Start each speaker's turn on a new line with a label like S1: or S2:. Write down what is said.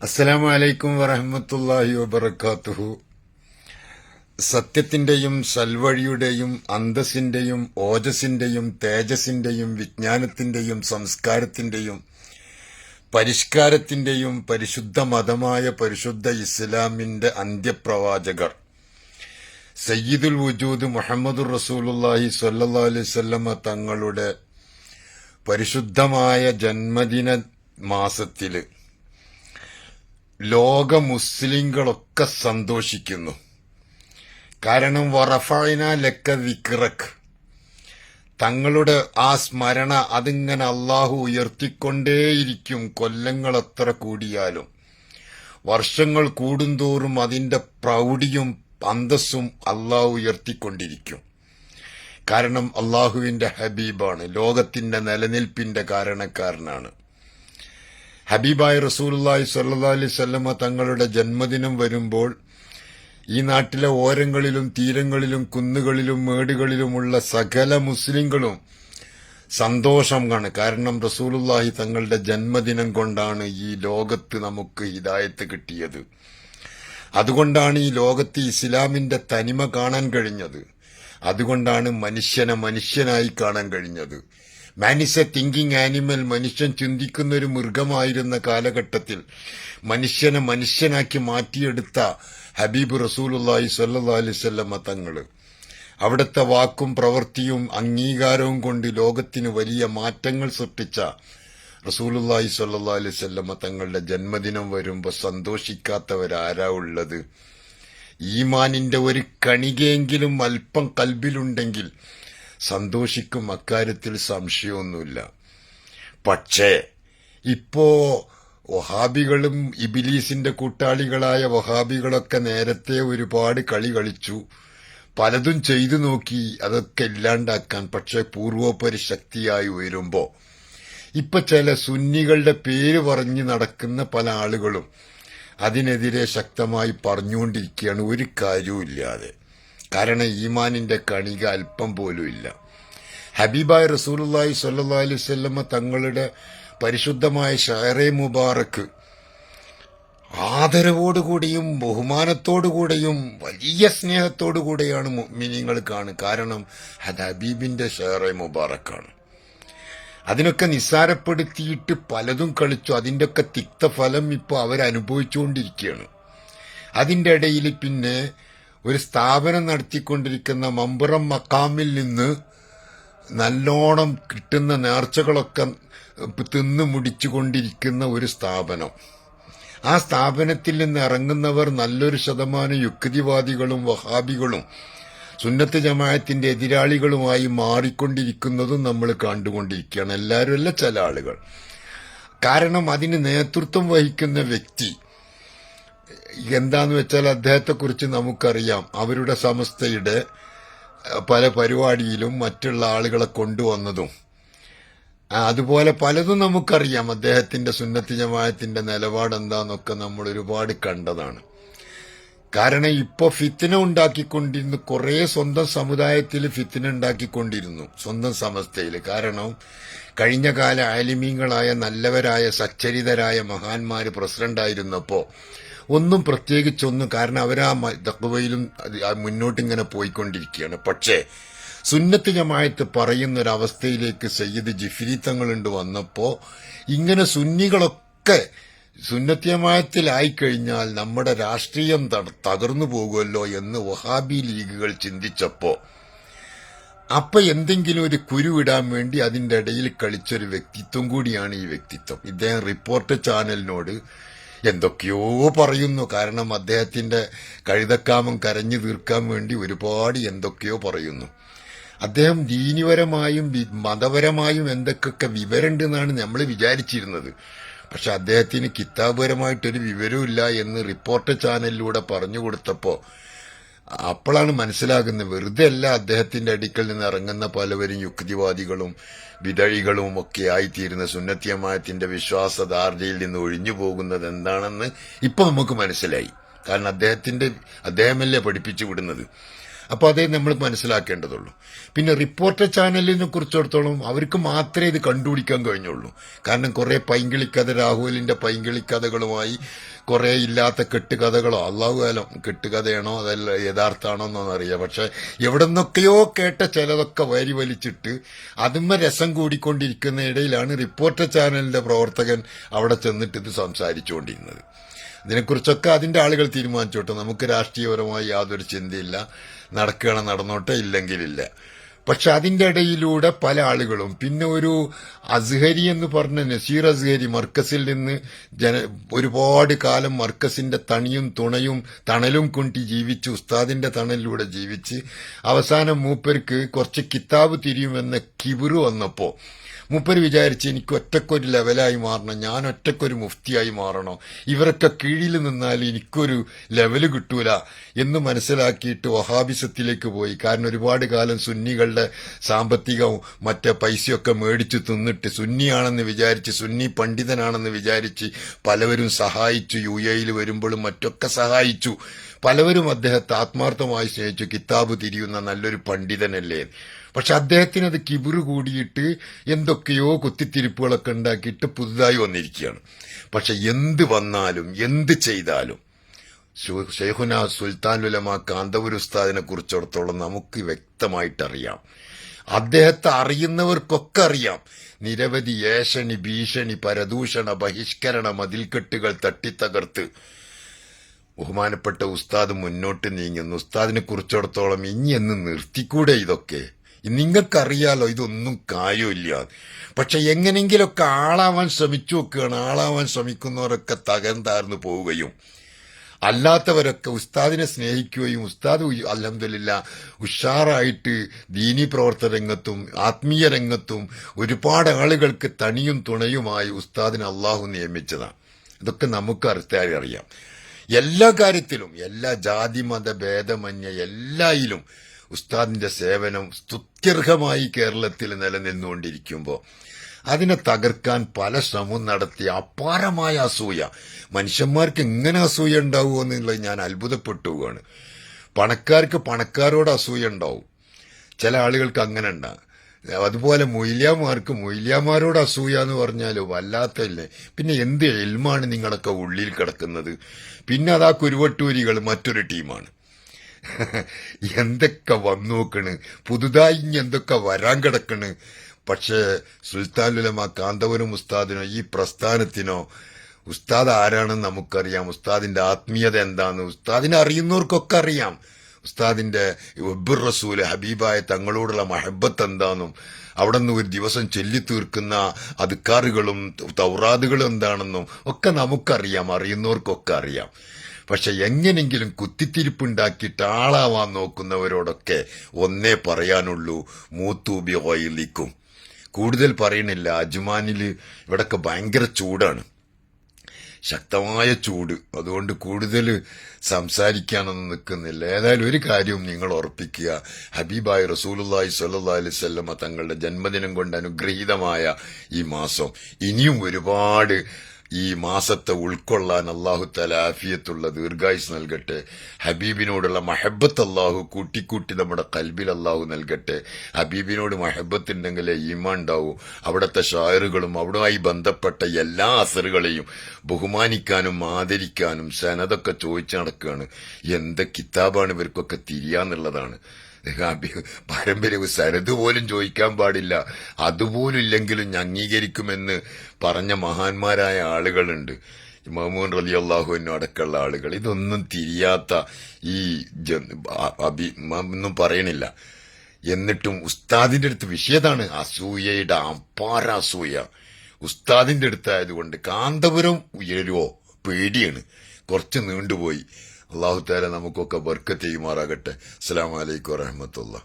S1: അസ്സലാമു വലൈക്കും വറഹമത്തല്ലാഹി വബർക്കാത്തുഹു സത്യത്തിന്റെയും സൽവഴിയുടെയും അന്തസ്സിന്റെയും ഓജസിന്റെയും തേജസിന്റെയും വിജ്ഞാനത്തിന്റെയും സംസ്കാരത്തിന്റെയും പരിഷ്കാരത്തിന്റെയും പരിശുദ്ധ മതമായ പരിശുദ്ധ ഇസ്ലാമിന്റെ അന്ത്യപ്രവാചകർ സയ്യിദുൽ വജൂദ് മുഹമ്മദുർ റസൂലുല്ലാഹി സ്വല്ലല്ലാഹു അലൈഹി വസല്ലമ തങ്ങളുടെ പരിശുദ്ധമായ ജന്മദിന മാസത്തിൽ ലോക മുസ്ലിങ്ങളൊക്കെ സന്തോഷിക്കുന്നു. കാരണം വറഫൈന ലക്ക വിക്രക് തങ്ങളുടെ ആ സ്മരണ അതിങ്ങനെ അള്ളാഹു ഉയർത്തിക്കൊണ്ടേയിരിക്കും കൊല്ലങ്ങൾ എത്ര കൂടിയാലും. വർഷങ്ങൾ കൂടുന്തോറും അതിന്റെ പ്രൗഢിയും അന്തസ്സും അള്ളാഹു ഉയർത്തിക്കൊണ്ടിരിക്കും. കാരണം അള്ളാഹുവിന്റെ ഹബീബാണ് ലോകത്തിന്റെ നിലനിൽപ്പിന്റെ കാരണക്കാരനാണ്. ഹബീബായ റസൂലി സ്വല്ലല്ലാഹി അലൈഹി തങ്ങളുടെ ജന്മദിനം വരുമ്പോൾ ഈ നാട്ടിലെ ഓരങ്ങളിലും തീരങ്ങളിലും കുന്നുകളിലും മേടുകളിലുമുള്ള സകല മുസ്ലിങ്ങളും സന്തോഷം കാണും. കാരണം റസൂലുള്ളാഹി തങ്ങളുടെ ജന്മദിനം കൊണ്ടാണ് ഈ ലോകത്ത് നമുക്ക് ഹിദായത്ത് കിട്ടിയത്. അതുകൊണ്ടാണ് ഈ ലോകത്ത് ഇസ്ലാമിന്റെ തനിമ കാണാൻ കഴിഞ്ഞത്. അതുകൊണ്ടാണ് മനുഷ്യനെ മനുഷ്യനായി കാണാൻ കഴിഞ്ഞത്. Man is a thinking animal മനുഷ്യൻ ചിന്തിക്കുന്ന ഒരു മൃഗമായിരുന്ന കാലഘട്ടത്തിൽ മനുഷ്യനെ മനുഷ്യനാക്കി മാറ്റിയെടുത്ത ഹബീബ് റസൂലുള്ളാഹി സ്വല്ലല്ലാഹി അലൈഹി തങ്ങൾ അവിടുത്തെ വാക്കും പ്രവൃത്തിയും അംഗീകാരവും കൊണ്ട് ലോകത്തിന് വലിയ മാറ്റങ്ങൾ സൃഷ്ടിച്ച റസൂലുള്ളാഹി സ്വല്ലല്ലാഹി അലൈഹി വസല്ലമ തങ്ങളുടെ ജന്മദിനം വരുമ്പോൾ സന്തോഷിക്കാത്തവരാരാ ഉള്ളത്? ഈമാനിന്റെ ഒരു കണികയെങ്കിലും അല്പം കൽബിലുണ്ടെങ്കിൽ സന്തോഷിക്കും അക്കാര്യത്തിൽ സംശയമൊന്നുമില്ല. പക്ഷേ ഇപ്പോ വഹാബികളും ഇബിലീസിന്റെ കൂട്ടാളികളായ വഹാബികളൊക്കെ നേരത്തെ ഒരുപാട് കളി കളിച്ചു. പലതും ചെയ്തു നോക്കി അതൊക്കെ ഇല്ലാണ്ടാക്കാൻ പക്ഷെ പൂർവോപരി ശക്തിയായി ഉയരുമ്പോ. ഇപ്പൊ ചില സുന്നികളുടെ പേര് പറഞ്ഞ് നടക്കുന്ന പല ആളുകളും അതിനെതിരെ ശക്തമായി പറഞ്ഞുകൊണ്ടിരിക്കുകയാണ്. ഒരു കാര്യവുമില്ലാതെ. കാരണം ഈമാനിന്റെ കണിക അല്പം പോലും ഇല്ല. ഹബീബായ് റസൂലുള്ളാഹി സ്വല്ലല്ലാഹി അലൈഹി വസല്ലമ തങ്ങളുടെ പരിശുദ്ധമായ ഷഹറെ മുബാറക്ക് ആദരവോടുകൂടിയും ബഹുമാനത്തോടുകൂടിയും വലിയ സ്നേഹത്തോടുകൂടിയാണ് മിനിങ്ങൾ കാണുക. കാരണം അത് ഹബീബിന്റെ ഷഹറെ മുബാറക്കാണ്. അതിനൊക്കെ നിസ്സാരപ്പെടുത്തിയിട്ട് പലതും കളിച്ചു. അതിന്റെയൊക്കെ തിക്തഫലം ഇപ്പോൾ അവരനുഭവിച്ചുകൊണ്ടിരിക്കുകയാണ്. അതിന്റെ ഇടയിൽ പിന്നെ ഒരു സ്ഥാപനം നടത്തിക്കൊണ്ടിരിക്കുന്ന മമ്പുറം മക്കാമിൽ നിന്ന് നല്ലോണം കിട്ടുന്ന നേർച്ചകളൊക്കെ തിന്നു മുടിച്ചുകൊണ്ടിരിക്കുന്ന ഒരു സ്ഥാപനം. ആ സ്ഥാപനത്തിൽ നിന്ന് ഇറങ്ങുന്നവർ നല്ലൊരു ശതമാനം യുക്തിവാദികളും വഹാബികളും സുന്നത്ത് ജമായത്തിന്റെ എതിരാളികളുമായി മാറിക്കൊണ്ടിരിക്കുന്നതും നമ്മൾ കണ്ടുകൊണ്ടിരിക്കുകയാണ്. എല്ലാവരും അല്ല ചില ആളുകൾ. കാരണം അതിന് നേതൃത്വം വഹിക്കുന്ന വ്യക്തി എന്താന്ന് വെച്ചാൽ അദ്ദേഹത്തെക്കുറിച്ച് നമുക്കറിയാം. അവരുടെ സമസ്തയുടെ പല പരിപാടിയിലും മറ്റുള്ള ആളുകളെ കൊണ്ടുവന്നതും. അതുപോലെ പലതും നമുക്കറിയാം. അദ്ദേഹത്തിന്റെ സുന്നത്തി ജമായത്തിന്റെ നിലപാട് എന്താന്നൊക്കെ നമ്മൾ ഒരുപാട് കണ്ടതാണ്. കാരണം ഇപ്പൊ ഫിത്തിന ഉണ്ടാക്കിക്കൊണ്ടിരുന്നു. കുറെ സ്വന്തം സമുദായത്തിൽ ഫിത്തിന ഉണ്ടാക്കിക്കൊണ്ടിരുന്നു. സ്വന്തം സമസ്തയിൽ. കാരണം കഴിഞ്ഞ കാല ആലിമീങ്ങളായ നല്ലവരായ സച്ചരിതരായ മഹാന്മാര് പ്രസിഡന്റായിരുന്നപ്പോ ഒന്നും പ്രത്യേകിച്ചൊന്നും കാരണം അവർ ആ തക്കുവയിലും മുന്നോട്ടിങ്ങനെ പോയിക്കൊണ്ടിരിക്കുകയാണ്. പക്ഷേ സുന്നത്ത് ജമായത്ത് പറയുന്ന അവസ്ഥയിലേക്ക് സയ്യിദ് ജിഫിരി തങ്ങളുണ്ട് വന്നപ്പോൾ ഇങ്ങനെ സുന്നികളൊക്കെ സുന്നത്യമായത്തിലായിക്കഴിഞ്ഞാൽ നമ്മുടെ രാഷ്ട്രീയം തകർന്നു പോകുമല്ലോ എന്ന് വഹാബി ലീഗുകൾ ചിന്തിച്ചപ്പോൾ അപ്പൊ എന്തെങ്കിലും ഒരു കുരുവിടാൻ വേണ്ടി അതിന്റെ ഇടയിൽ കളിച്ചൊരു വ്യക്തിത്വം കൂടിയാണ് ഈ വ്യക്തിത്വം. ഇദ്ദേഹം റിപ്പോർട്ട് ചാനലിനോട് എന്തൊക്കെയോ പറയുന്നു. കാരണം അദ്ദേഹത്തിന്റെ കഴുതക്കാമം കരഞ്ഞു തീർക്കാൻ വേണ്ടി ഒരുപാട് എന്തൊക്കെയോ പറയുന്നു. അദ്ദേഹം ദീനിപരമായും മതപരമായും എന്തൊക്കെയൊക്കെ വിവരമുണ്ട് എന്നാണ് നമ്മൾ വിചാരിച്ചിരുന്നത്. പക്ഷെ അദ്ദേഹത്തിന് കിതാബുപരമായിട്ടൊരു വിവരമില്ല എന്ന് റിപ്പോർട്ടർ ചാനലിലൂടെ പറഞ്ഞു കൊടുത്തപ്പോ അപ്പോഴാണ് മനസ്സിലാകുന്നത്. വെറുതെ അല്ല അദ്ദേഹത്തിന്റെ അടുക്കൽ നിന്ന് ഇറങ്ങുന്ന പലവരും യുക്തിവാദികളും വിതഴികളും ഒക്കെ ആയിത്തീരുന്ന സുന്നത്യമായത്തിന്റെ വിശ്വാസധാർജയിൽ നിന്ന് ഒഴിഞ്ഞു പോകുന്നത് എന്താണെന്ന് ഇപ്പൊ നമുക്ക് മനസ്സിലായി. കാരണം അദ്ദേഹത്തിന്റെ അദ്ദേഹമല്ലേ പഠിപ്പിച്ചു വിടുന്നത്. അപ്പൊ അതേ നമ്മൾ മനസ്സിലാക്കേണ്ടതുള്ളൂ. പിന്നെ റിപ്പോർട്ടർ ചാനലിനെ കുറിച്ചിടത്തോളം അവർക്ക് മാത്രമേ ഇത് കണ്ടുപിടിക്കാൻ കഴിഞ്ഞുള്ളൂ. കാരണം കുറെ പൈങ്കിളിക്കഥ രാഹുലിന്റെ പൈങ്കിളിക്കഥകളുമായി കുറെ ഇല്ലാത്ത കെട്ടുകഥകളോ അള്ളാഹു കാലം കെട്ടുകഥയാണോ അതല്ല യഥാർത്ഥമാണോ എന്നൊന്നും അറിയാം പക്ഷെ എവിടെ നിന്നൊക്കെയോ കേട്ട ചിലതൊക്കെ വരി വലിച്ചിട്ട് അതിന്മ രസം കൂടിക്കൊണ്ടിരിക്കുന്ന ഇടയിലാണ് റിപ്പോർട്ടർ ചാനലിന്റെ പ്രവർത്തകൻ അവിടെ ചെന്നിട്ട് ഇത് സംസാരിച്ചുകൊണ്ടിരുന്നത്. ഇതിനെക്കുറിച്ചൊക്കെ അതിന്റെ ആളുകൾ തീരുമാനിച്ചോട്ടെ. നമുക്ക് രാഷ്ട്രീയപരമായി യാതൊരു ചിന്തയില്ല. നടക്കുകയാണ് നടന്നോട്ടെ ഇല്ലെങ്കിലില്ല. പക്ഷെ അതിന്റെ ഇടയിലൂടെ പല ആളുകളും പിന്നെ ഒരു അസ്ഹരി എന്ന് പറഞ്ഞ നസീർ അസ്ഹരി മർക്കസിൽ നിന്ന് ജന ഒരുപാട് കാലം മർക്കസിന്റെ തണിയും തുണയും തണലും കൊണ്ടി ജീവിച്ച് ഉസ്താദിന്റെ തണലിലൂടെ ജീവിച്ച്. അവസാനം മൂപ്പർക്ക് കുറച്ച് കിതാബ് തിരിയുമെന്ന കിബിറ് വന്നപ്പോ മൂപ്പര് വിചാരിച്ച് എനിക്ക് ഒറ്റക്കൊരു ലെവലായി മാറണം ഞാൻ ഒറ്റക്കൊരു മുഫ്തിയായി മാറണം. ഇവരൊക്കെ കീഴിൽ നിന്നാൽ എനിക്കൊരു ലെവൽ കിട്ടൂല എന്ന് മനസ്സിലാക്കിയിട്ട് വഹാബിസത്തിലേക്ക് പോയി. കാരണം ഒരുപാട് കാലം സുന്നികളുടെ സാമ്പത്തികവും മറ്റേ പൈസയൊക്കെ മേടിച്ച് തിന്നിട്ട് സുന്നിയാണെന്ന് വിചാരിച്ച് സുന്നി പണ്ഡിതനാണെന്ന് വിചാരിച്ച് പലവരും സഹായിച്ചു. യു എയിൽ വരുമ്പോഴും മറ്റൊക്കെ സഹായിച്ചു. പലവരും അദ്ദേഹത്തെ ആത്മാർത്ഥമായി സ്നേഹിച്ചു. കിതാബ് തിരിയുന്ന നല്ലൊരു പണ്ഡിതനല്ലേ? പക്ഷെ അദ്ദേഹത്തിന് അത് കിബിറ് കൂടിയിട്ട് എന്തൊക്കെയോ കുത്തിത്തിരിപ്പുകളൊക്കെ ഉണ്ടാക്കിയിട്ട് പുതുതായി വന്നിരിക്കുകയാണ്. പക്ഷെ എന്ത് വന്നാലും എന്ത് ചെയ്താലും ഷെയ്ഖുന സുൽത്താൻ ഉലമ കാന്തപുര ഉസ്താദിനെ കുറിച്ചിടത്തോളം നമുക്ക് വ്യക്തമായിട്ടറിയാം അദ്ദേഹത്തെ അറിയുന്നവർക്കൊക്കെ അറിയാം. നിരവധി ഏഷണി ഭീഷണി പരദൂഷണ ബഹിഷ്കരണ മതിൽക്കെട്ടുകൾ തട്ടിത്തകർത്ത് ബഹുമാനപ്പെട്ട ഉസ്താദ് മുന്നോട്ട് നീങ്ങുന്നു. ഉസ്താദിനെ കുറിച്ചിടത്തോളം ഇനി എന്ന് നിർത്തിക്കൂടെ ഇതൊക്കെ? നിങ്ങൾക്കറിയാലോ ഇതൊന്നും കാര്യമില്ല. പക്ഷെ എങ്ങനെങ്കിലൊക്കെ ആളാവാൻ ശ്രമിച്ചു നോക്കുകയാണ്. ആളാവാൻ ശ്രമിക്കുന്നവരൊക്കെ തകർന്നാർന്നു പോവുകയും. അല്ലാത്തവരൊക്കെ ഉസ്താദിനെ സ്നേഹിക്കുകയും ഉസ്താദ് അലഹമില്ല ഉഷാറായിട്ട് ദീനി പ്രവർത്തന രംഗത്തും ആത്മീയ രംഗത്തും ഒരുപാട് ആളുകൾക്ക് തണിയും തുണയുമായി ഉസ്താദിനെ അള്ളാഹു നിയമിച്ചതാണ് ഇതൊക്കെ നമുക്ക് അറിയാൻ അറിയാം. എല്ലാ കാര്യത്തിലും എല്ലാ ജാതി മത ഭേദമന്യ എല്ലായിലും ഉസ്താദിന്റെ സേവനം സ്തുത്യർഹമായി കേരളത്തിൽ നിലനിന്നുകൊണ്ടിരിക്കുമ്പോൾ അതിനെ തകർക്കാൻ പല ശ്രമവും നടത്തിയ അപാരമായ അസൂയ. മനുഷ്യന്മാർക്ക് എങ്ങനെ അസൂയ ഉണ്ടാവുമോ എന്നുള്ളത് ഞാൻ അത്ഭുതപ്പെട്ടു പോവുകയാണ് പണക്കാർക്ക് പണക്കാരോട് അസൂയ ഉണ്ടാവും. ചില ആളുകൾക്ക് അങ്ങനെ ഉണ്ടാകും അതുപോലെ മൊയ്ലിയാമാർക്ക് മൊയ്ലിയാമാരോട് അസൂയ എന്ന് പറഞ്ഞാൽ വല്ലാത്തല്ലേ പിന്നെ എന്ത് എൽമാണ് നിങ്ങളൊക്കെ ഉള്ളിൽ കിടക്കുന്നത്? പിന്നെ അതാ കുരുവട്ടൂരികൾ മറ്റൊരു ടീമാണ്. എന്തൊക്കെ വന്നു നോക്കണ്? പുതുതായി എന്തൊക്കെ വരാൻ കിടക്കണ്? പക്ഷേ സുൽത്താനുലമ കാന്തപുരം ഉസ്താദിനോ ഈ പ്രസ്ഥാനത്തിനോ ഉസ്താദ് ആരാണെന്ന് നമുക്കറിയാം. ഉസ്താദിന്റെ ആത്മീയത എന്താന്ന് ഉസ്താദിനെ അറിയുന്നവർക്കൊക്കെ അറിയാം. ഉസ്താദിന്റെ ഒബ്ബുർ റസൂൽ ഹബീബായ തങ്ങളോടുള്ള മഹബത്ത് എന്താണെന്നും അവിടെ നിന്ന് ഒരു ദിവസം ചൊല്ലി തീർക്കുന്ന അതുക്കാറുകളും തൗറാദുകളും എന്താണെന്നും ഒക്കെ നമുക്കറിയാം അറിയുന്നവർക്കൊക്കെ അറിയാം. പക്ഷെ എങ്ങനെങ്കിലും കുത്തിത്തിരിപ്പുണ്ടാക്കിയിട്ട് ആളാവാൻ നോക്കുന്നവരോടൊക്കെ ഒന്നേ പറയാനുള്ളൂ മൂത്തൂബി ഓയിലിക്കും കൂടുതൽ പറയണില്ല. അജ്മാനിൽ ഇവിടൊക്കെ ഭയങ്കര ചൂടാണ്. ശക്തമായ ചൂട്. അതുകൊണ്ട് കൂടുതൽ സംസാരിക്കാനൊന്നും നിൽക്കുന്നില്ല. ഏതായാലും ഒരു കാര്യവും നിങ്ങൾ ഉറപ്പിക്കുക. ഹബീബായ് റസൂലുല്ലാഹി സ്വല്ലല്ലാഹി അലൈഹി വസല്ലമ തങ്ങളുടെ ജന്മദിനം കൊണ്ട് അനുഗ്രഹീതമായ ഈ മാസം. ഇനിയും ഒരുപാട് ഈ മാസത്തെ ഉൾക്കൊള്ളാൻ അള്ളാഹു തല ആഫിയത്തുള്ള ദീർഘായുസ് നൽകട്ടെ. ഹബീബിനോടുള്ള മഹബത്ത് അള്ളാഹു കൂട്ടിക്കൂട്ടി നമ്മുടെ കൽബിൽ അള്ളാഹു നൽകട്ടെ. ഹബീബിനോട് മഹബത്ത് ഉണ്ടെങ്കിലേ ഈമാൻ ഉണ്ടാവൂ അവിടുത്തെ ഷായറുകളും അവിടുമായി ബന്ധപ്പെട്ട എല്ലാ അസറുകളെയും ബഹുമാനിക്കാനും ആദരിക്കാനും സനതൊക്കെ ചോദിച്ചു നടക്കുകയാണ് എന്ത് കിതാബാണ് ഇവർക്കൊക്കെ തിരിയാന്നുള്ളതാണ്. പാരമ്പര്യ സരത് പോലും ചോദിക്കാൻ പാടില്ല. അതുപോലും ഇല്ലെങ്കിലും അംഗീകരിക്കുമെന്ന് പറഞ്ഞ മഹാന്മാരായ ആളുകളുണ്ട്. മഹമൂൻ റലി അള്ളാഹുവിനും അടക്കമുള്ള ആളുകൾ. ഇതൊന്നും തിരിയാത്ത ഈ അഭി ഒന്നും പറയണില്ല. എന്നിട്ടും ഉസ്താദിന്റെ അടുത്ത് വിഷയതാണ്. അസൂയയുടെ അപ്പാര അസൂയ. ഉസ്താദിന്റെ അടുത്തായതുകൊണ്ട് കാന്തപുരം ഉയരുവോ? പേടിയാണ്. കുറച്ച് നീണ്ടുപോയി. അള്ളാഹു താല നമുക്കൊക്കെ ബർക്കത്ത് ചെയ്യുമാറാകട്ടെ. അസ്സാം വലൈക്കും വറഹമത്തുള്ള